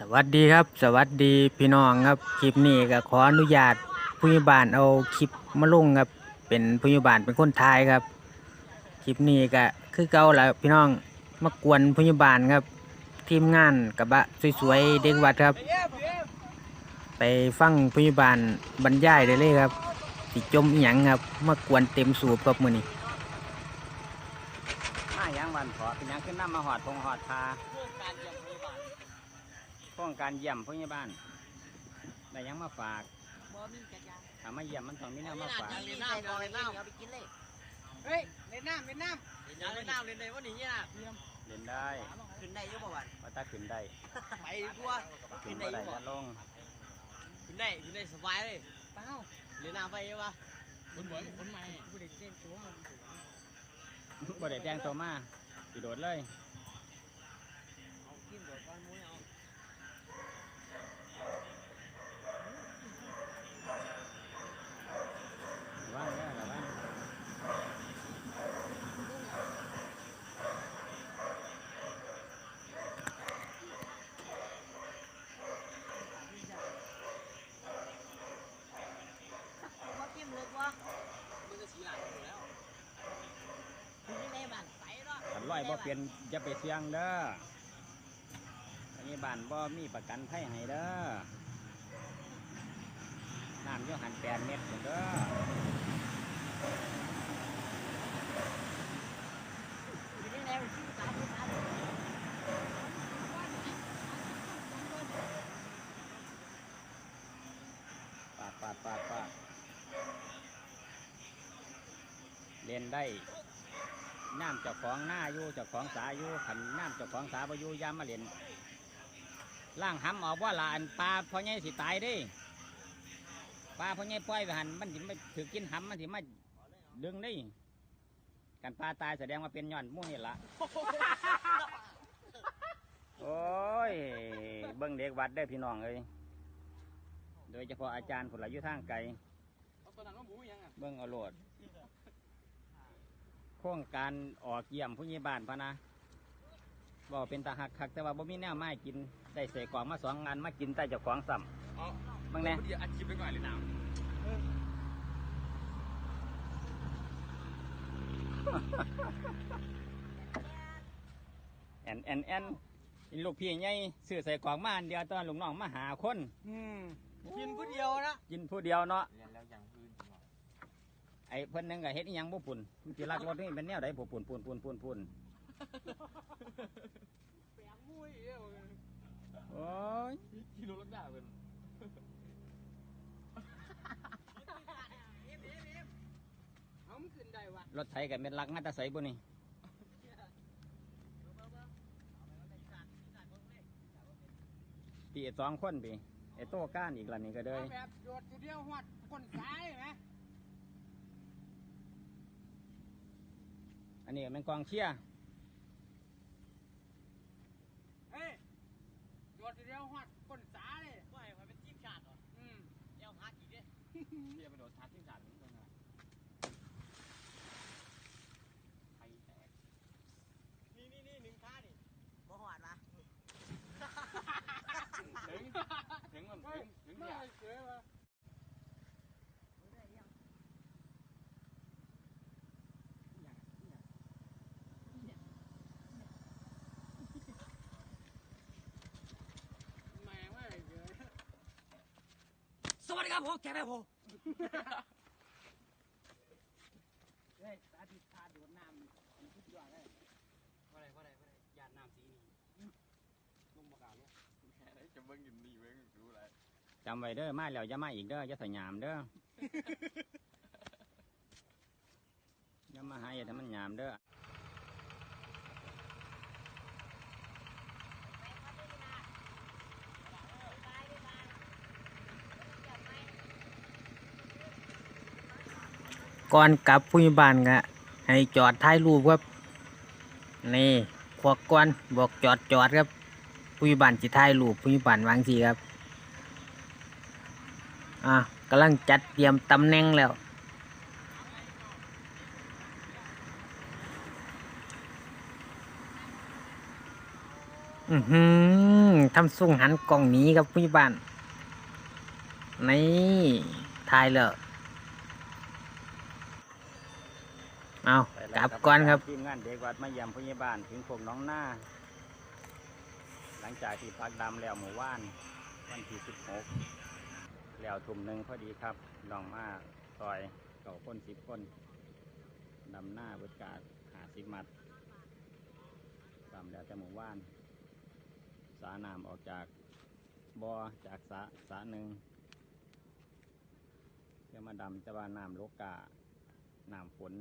สวัสดีครับ สวัสดีพี่น้องครับคลิปนี้ก็ขออนุญาตผู้ใหญ่บ้านเอาคลิปมาลงครับเป็นผู้ใหญ่บ้านเป็นคนไทยครับคลิปนี้ก็คือเก่าแหล้วพี่น้องมากวนผู้ใหญ่บ้านครับ ทีมงานกระบะสวยๆเด็กวัดครับ ไปฟังผู้ใหญ่บ้านบรรยายได้เลยครับสิจมอหยังครับมากวนเต็มสูบครับมือนี้มาหยังวันพอเป็นหยังขึ้นน้ำมาหอดทงหอดทา โครงการเยี่ยมพยาบาลได้หยังมาฝากถ้ามาเยี่ยมมันต้องมีแนวมาฝาก เล่นน้ำเล่นน้ำเอาไปกินเลยเฮ้ยเล่นน้ำเล่นน้เล่นน้ำเล่นน้ำเล่นได้วันนี้เนี่ยเล่นได้ขึ้นได้ยุบวันว่าถ้าขึ้นได้ไปทั่วขึ้นบ่ได้จะลงขึ้นได้ขึ้นได้สบายเลยเปล่าเล่นน้ำไปยังวะคนบ่อยคนใหม่ผู้เด็กเล่นตัวบ่ได้แต่งตัวมาสิโดดเลย กินเดี๋ยวก้อนมุ้ยเอา ระว่างเด้อระว่าง ว่ากินเลิกวะมันจะสีหลังอยู่แล้วขึ้นได้บ้านไปเนาะ ขัน ร้อยบ่เปลี่ยนอย่าไปเสี่ยงเด้อพยาบาลบ่มีประกันภัยให้เด้อน้ำโยหันแปดเมตรเด้อปาดปาดปาดปาดเล่นได้ น้ำเจ้าของหน้าอยู่เจ้าของสาอยู่ขันน้ำเจ้าของสาบอยู่อยามมาเล่นล่างหำออกว่าละอันปลาพ่อใหญ่สิตายเดิปลาพ่อใหญ่ปล่อยไปหันมันสิไม่ถือกินหำมันสิมาดึงได้กันปลาตายแสดงว่าเป็นย้อนหมู่นี่ละโอ้ยเบิ้งเด็กวัดได้อพี่น้องเอ้ยโดยเฉพาะอาจารย์ผลอายุทางไกลเบิ้งเอาโลดโครงการออกเยี่ยมผู้ใหญ่บ้านพะนะบอกเป็นตาหักคักแต่ว่าบ่มีแนวมาให้กินได้ใส่กล่องมาสองงานมากินใต้เจ้าของซ้ำบางแน่ำเดี๋ยวอัดคลิปไปก่อนเลยน้แอนแอนแอนอีลูกพี่ใหญ่ซื้อใส่กล่องมาอันเดียวตอนลูกน้องมาหาคนกินผู้เดียวนะ กินผู้เดียวเนาะำเรียนแล้วยังพื้น ไอ้เพิ่นนึงก็เฮ็ดอีหยังบ่ปุ่นมันสิลักรถนี่เป็นแนวใดบ่ปุ่นปุ่นปุ่นปุ่นปุ่นแปงมุ้ยเอ้ยโอ้ยกิโลละด่าเป็นเอามันขึ้นได้วะรถไถก็เป็นลักมาแตะใส่บ่นี่ตีสองคนปีไอ้โต้ก้านอีกล่ะนี่ก็เลยแบบโดดอยู่เดียวหัดคนซ้ายไหม อันนี้เป็นกองเชียร์เฮ้ยโดดอยู่เดียวหัดคนซ้ายเลยว่าให้มันเป็นทีมชาติเหรอ อืมเดี๋ยวพักอีกเด้เรียกไปโดดชาร์จที่ชาร์จนี่ตรงนั้นไทยแตก นี่นี่นี่หนึ่งท่านี่บ่หอดวะ ถึงถึงมันถึงถึงเนี่ยเสือวะแม่งไม่เสือ สวัสดีครับผมแกแม่ผมเฮ้ยสาธิตทาโดดน้ำนี่สุดยอดเลยว่าไรว่าไรว่าไรยาดน้ำสีนี่ลุงบอกกล่าวเนี่ยจะเบิ่งกินนี่เบิ่งรู้ไรจำไว้เด้อมาแล้วอย่ามาอีกเด้ออย่าสยามเด้ออย่ามาหาอย่าทำมันหยามเด้อ ก่อนกลับผู้ใหญ่บ้านก็ให้จอดถ่ายรูปครับ นี่ควักก่อนบอกจอดจอดครับผู้ใหญ่บ้านสิถ่ายรูปผู้ใหญ่บ้านวางสีครับอะกำลังจัดเตรียมตำแหน่งแล้วอือหือทำสุ่งหันกล่องนี้ครับผู้ใหญ่บ้านนี่ทายเลย เอากลับก่อนครับ ทีมงานเด็กวัดมาเยี่ยมพยาบาลถึงพวกน้องหน้า หลังจากที่พักดำแล้วหมู่ว่าน วันที่สิบหกแล้วทุ่มหนึ่งพอดีครับน้องมาซอยเก่าคนสิบคนดำหน้าบริการหาสิบมัดตามแล้วแต่หมู่ว่าน สาน้ำออกจากบ่อจากสาสาหนึ่งเพื่อมาดำแต่ว่าน้ำโลกาน้ำฝน